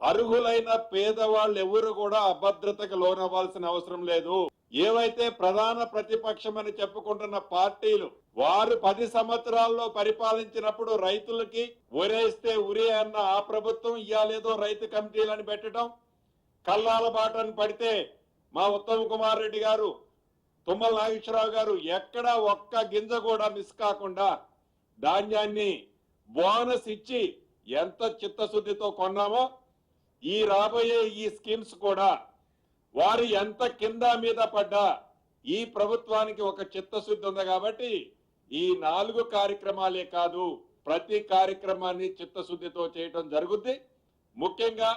అర్హులైన పేదవాళ్ళు ఎవరు కూడా అభద్రతకు లోనవ్వాల్సిన అవసరం లేదు. ఏవైతే ప్రధాన ప్రతిపక్షమని చెప్పుకుంటున్న పార్టీలు వారు పది సంవత్సరాల్లో పరిపాలించినప్పుడు రైతులకి ఉరేస్తే ఉరే అన్న ఆ ప్రభుత్వం ఇయ్యాలేదో రైతు కమిటీలను పెట్టడం కల్లాల బాటను పడితే మా ఉత్తమ్ కుమార్ రెడ్డి గారు తుమ్మల నాగేశ్వరరావు గారు ఎక్కడ ఒక్క గింజ కూడా మిస్ కాకుండా ధాన్యాన్ని బోనస్ ఇచ్చి ఎంత చిత్తశుద్ధితో కొన్నామో ఈ రాబోయే ఈ స్కీమ్స్ కూడా వారు ఎంత కింద మీద పడ్డా ఈ ప్రభుత్వానికి ఒక చిత్తశుద్ధి ఉంది కాబట్టి ఈ నాలుగు కార్యక్రమాలే కాదు ప్రతి కార్యక్రమాన్ని చిత్తశుద్ధితో చేయటం జరుగుద్ది. ముఖ్యంగా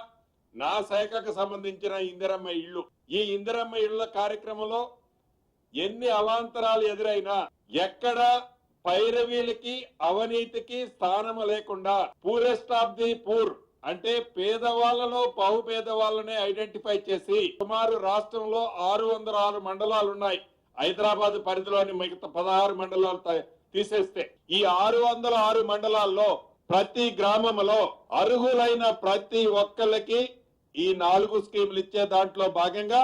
నా శాఖకు సంబంధించిన ఇందిరమ్మ ఇళ్ళు. ఈ ఇందిరమ్మ ఇళ్ళ కార్యక్రమంలో ఎన్ని అవాంతరాలు ఎదురైనా ఎక్కడ పైరవీలకి అవినీతికి స్థానం లేకుండా పూరెస్ట్ ఆఫ్ ది పూర్ అంటే పేదవాళ్ళలో బహు పేదవాళ్ళనే ఐడెంటిఫై చేసి సుమారు రాష్ట్రంలో ఆరు వందల ఆరు మండలాలు ఉన్నాయి హైదరాబాద్ పరిధిలోని మిగతా పదహారు మండలాలు తీసేస్తే ఈ ఆరు వందల ఆరు మండలాల్లో ప్రతి గ్రామంలో అర్హులైన ప్రతి ఒక్కళ్ళకి ఈ నాలుగు స్కీములు ఇచ్చే దాంట్లో భాగంగా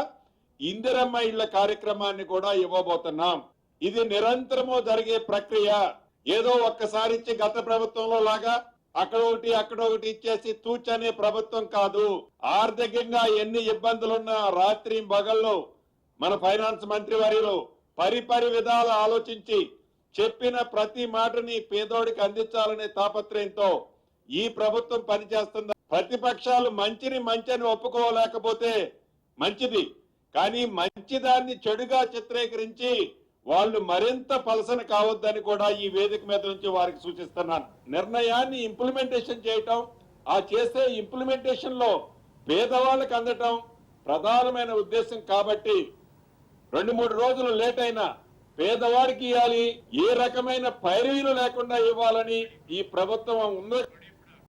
ఇందిరమ్మ ఇళ్ళ కార్యక్రమాన్ని కూడా ఇవ్వబోతున్నాం. ఇది నిరంతరము జరిగే ప్రక్రియ. ఏదో ఒక్కసారి ఇచ్చి గత ప్రభుత్వంలో లాగా అక్కడ ఒకటి అక్కడ ఒకటి ఇచ్చేసి తూచనే ప్రభుత్వం కాదు. ఆర్థికంగా ఎన్ని ఇబ్బందులున్నా రాత్రి బగల్లో మన ఫైనాన్స్ మంత్రి వర్యులు పరిపరి విధాలు ఆలోచించి చెప్పిన ప్రతి మాటని పేదోడికి అందించాలనే తాపత్రయంతో ఈ ప్రభుత్వం పనిచేస్తుంది? ప్రతిపక్షాలు మంచిని మంచిని ఒప్పుకోలేకపోతే మంచిది. కానీ మంచిదాన్ని చెడుగా చిత్రీకరించి వాళ్ళు మరింత పలసన కావద్దని కూడా ఈ వేదిక మీద నుంచి వారికి సూచిస్తున్నాను. నిర్ణయాన్ని ఇంప్లిమెంటేషన్ చేయటం ఆ చేసే ఇంప్లిమెంటేషన్లో పేదవాళ్ళకి అందటం ప్రధానమైన ఉద్దేశం కాబట్టి రెండు మూడు రోజులు లేట్ అయినా పేదవాడికి ఇవ్వాలి ఏ రకమైన పైరీలు లేకుండా ఇవ్వాలని ఈ ప్రభుత్వం ఉంది.